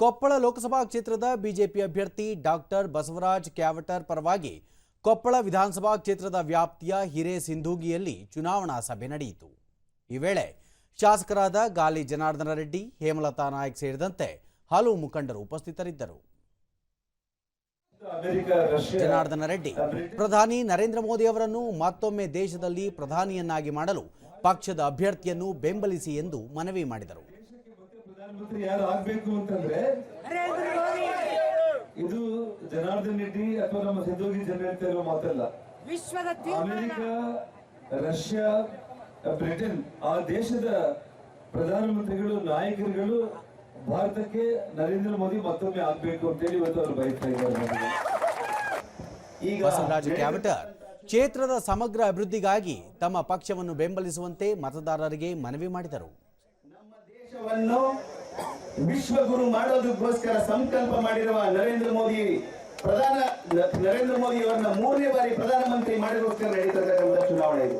ಕೊಪ್ಪಳ ಲೋಕಸಭಾ ಕ್ಷೇತ್ರದ ಬಿಜೆಪಿ ಅಭ್ಯರ್ಥಿ ಡಾಕ್ಟರ್ ಬಸವರಾಜ್ ಕ್ಯಾವಟರ್ ಪರವಾಗಿ ಕೊಪ್ಪಳ ವಿಧಾನಸಭಾ ಕ್ಷೇತ್ರದ ವ್ಯಾಪ್ತಿಯ ಹಿರೇಸಿಂಧೂಗಿಯಲ್ಲಿ ಚುನಾವಣಾ ಸಭೆ ನಡೆಯಿತು. ಈ ವೇಳೆ ಶಾಸಕರಾದ ಗಾಲಿ ಜನಾರ್ದನ ರೆಡ್ಡಿ ಹೇಮಲತಾ ನಾಯಕ್ ಸೇರಿದಂತೆ ಹಲವು ಮುಖಂಡರು ಉಪಸ್ಥಿತರಿದ್ದರು. ಜನಾರ್ದನ ರೆಡ್ಡಿ ಪ್ರಧಾನಿ ನರೇಂದ್ರ ಮೋದಿ ಅವರನ್ನು ಮತ್ತೊಮ್ಮೆ ದೇಶದಲ್ಲಿ ಪ್ರಧಾನಿಯನ್ನಾಗಿ ಮಾಡಲು ಪಕ್ಷದ ಅಭ್ಯರ್ಥಿಯನ್ನು ಬೆಂಬಲಿಸಿ ಎಂದು ಮನವಿ ಮಾಡಿದರು. ಪ್ರಧಾನಮಂತ್ರಿ ಯಾರು ಆಗ್ಬೇಕು ಅಂತಂದ್ರೆ ಇದು ಜನಾರ್ದನ್ ರೆಡ್ಡಿ ಅಥವಾ ನಮ್ಮ ಸಿದ್ದೋಗಿ ಜನ ಹೇಳ್ತಾ ಇರೋ ಮಾತಲ್ಲ. ವಿಶ್ವದ ಅಮೆರಿಕ ರಷ್ಯಾ ಬ್ರಿಟನ್ ಆ ದೇಶದ ಪ್ರಧಾನಮಂತ್ರಿಗಳು ನಾಯಕರುಗಳು ಭಾರತಕ್ಕೆ ನರೇಂದ್ರ ಮೋದಿ ಮತ್ತೊಮ್ಮೆ ಆಗ್ಬೇಕು ಅಂತೇಳಿ ಇವತ್ತು ಅವರು ಬಯಸ್ತಾ ಇದ್ದಾರೆ ಈಗ ಕ್ಷೇತ್ರದ ಸಮಗ್ರ ಅಭಿವೃದ್ಧಿಗಾಗಿ ತಮ್ಮ ಪಕ್ಷವನ್ನು ಬೆಂಬಲಿಸುವಂತೆ ಮತದಾರರಿಗೆ ಮನವಿ ಮಾಡಿದರು. ನಮ್ಮ ದೇಶವನ್ನು ವಿಶ್ವಗುರು ಮಾಡೋದಕ್ಕೋಸ್ಕರ ಸಂಕಲ್ಪ ಮಾಡಿರುವ ನರೇಂದ್ರ ಮೋದಿ, ಪ್ರಧಾನ ನರೇಂದ್ರ ಮೋದಿ ಅವರನ್ನ ಮೂರನೇ ಬಾರಿ ಪ್ರಧಾನಮಂತ್ರಿ ಮಾಡಿರೋಸ್ಕರ ನಡೀತಕ್ಕಂಥ ಚುನಾವಣೆ ಇದು.